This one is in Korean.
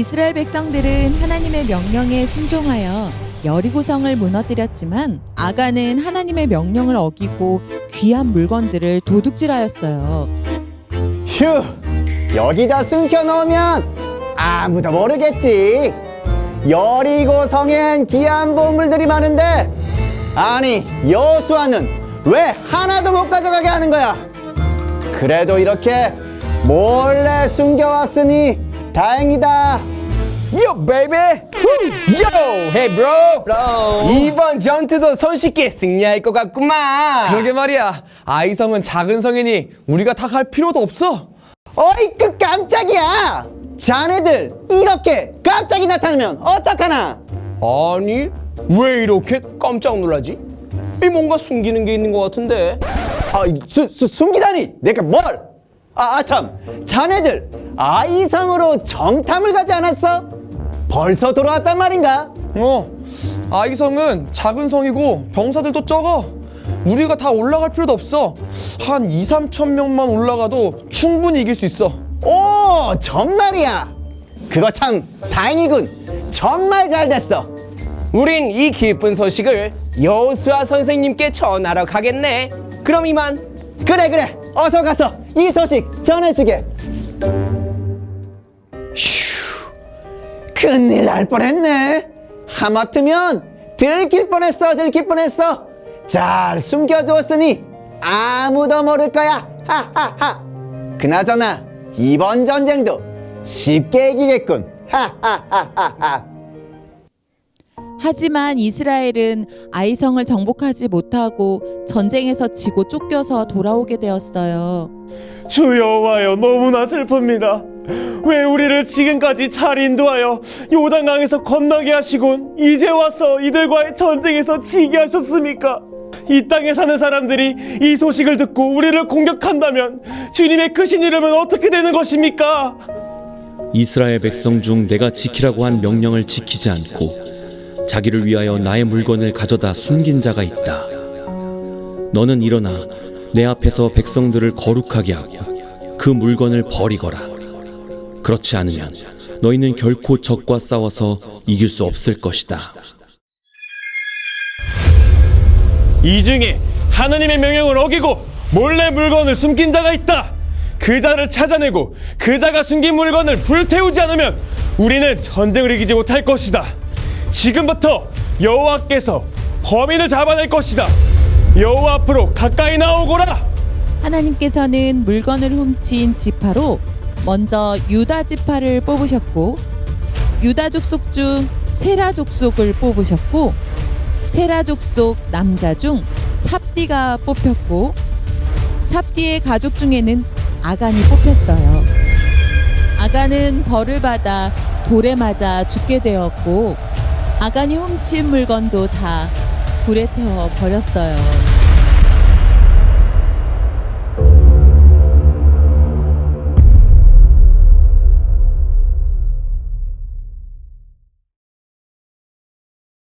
이스라엘 백성들은 하나님의 명령에 순종하여 여리고성을 무너뜨렸지만 아가는 하나님의 명령을 어기고 귀한 물건들을 도둑질하였어요. 휴, 여기다 숨겨 놓으면 아무도 모르겠지. 여리고 성엔 귀한 보물들이 많은데 아니 여수아는 왜 하나도 못 가져가게 하는 거야? 그래도 이렇게 몰래 숨겨왔으니 다행이다. Yo, baby! Yo! Hey, bro! 이번 전투도 손쉽게 승리할 것 같구만! 그러게 말이야. 아이성은 작은 성이니 우리가 다 갈 필요도 없어. 어이 그 깜짝이야. 자네들 이렇게 갑자기 나타나면 어떡하나? 아니, 왜 이렇게 깜짝 놀라지? 이 뭔가 숨기는 게 있는 것 같은데? 아, 수, 수, 숨기다니 내가 뭘? 아, 아, 참 자네들 아이성으로 정탐을 가지 않았어? 벌써 돌아왔단 말인가? 어. 아이성은 작은 성이고 병사들도 적어. 우리가 다 올라갈 필요도 없어. 한 2, 3천 명만 올라가도 충분히 이길 수 있어. 오 정말이야 그거 참 다행이군 정말 잘 됐어 우린 이 기쁜 소식을 여수아 선생님께 전하러 가겠네. 그럼 이만. 그래 그래 어서 가서 이 소식 전해주게. 휴 큰일 날 뻔했네. 하마터면 들킬 뻔했어 들킬 뻔했어. 잘 숨겨두었으니 아무도 모를 거야. 하하하. 그나저나 이번 전쟁도 쉽게 이기겠군. 하하하하하 하지만 이스라엘은 아이성을 정복하지 못하고 전쟁에서 지고 쫓겨서 돌아오게 되었어요. 주 여호와여 너무나 슬픕니다. 왜 우리를 지금까지 잘 인도하여 요단강에서 건너게 하시곤 이제 와서 이들과의 전쟁에서 지게 하셨습니까? 이 땅에 사는 사람들이 이 소식을 듣고 우리를 공격한다면 주님의 크신 이름은 어떻게 되는 것입니까? 이스라엘 백성 중 내가 지키라고 한 명령을 지키지 않고 자기를 위하여 나의 물건을 가져다 숨긴 자가 있다. 너는 일어나 내 앞에서 백성들을 거룩하게 하고 그 물건을 버리거라. 그렇지 않으면 너희는 결코 적과 싸워서 이길 수 없을 것이다. 이 중에 하나님의 명령을 어기고 몰래 물건을 숨긴 자가 있다. 그 자를 찾아내고 그 자가 숨긴 물건을 불태우지 않으면 우리는 전쟁을 이기지 못할 것이다. 지금부터 여호와께서 범인을 잡아낼 것이다. 여호와 앞으로 가까이 나오거라. 하나님께서는 물건을 훔친 지파로 먼저 유다 지파를 뽑으셨고 유다 족속 중 세라 족속을 뽑으셨고 세라 족속 남자 중 삽디가 뽑혔고 삽디의 가족 중에는 아간이 뽑혔어요. 아간은 벌을 받아 돌에 맞아 죽게 되었고 아간이 훔친 물건도 다 불에 태워 버렸어요.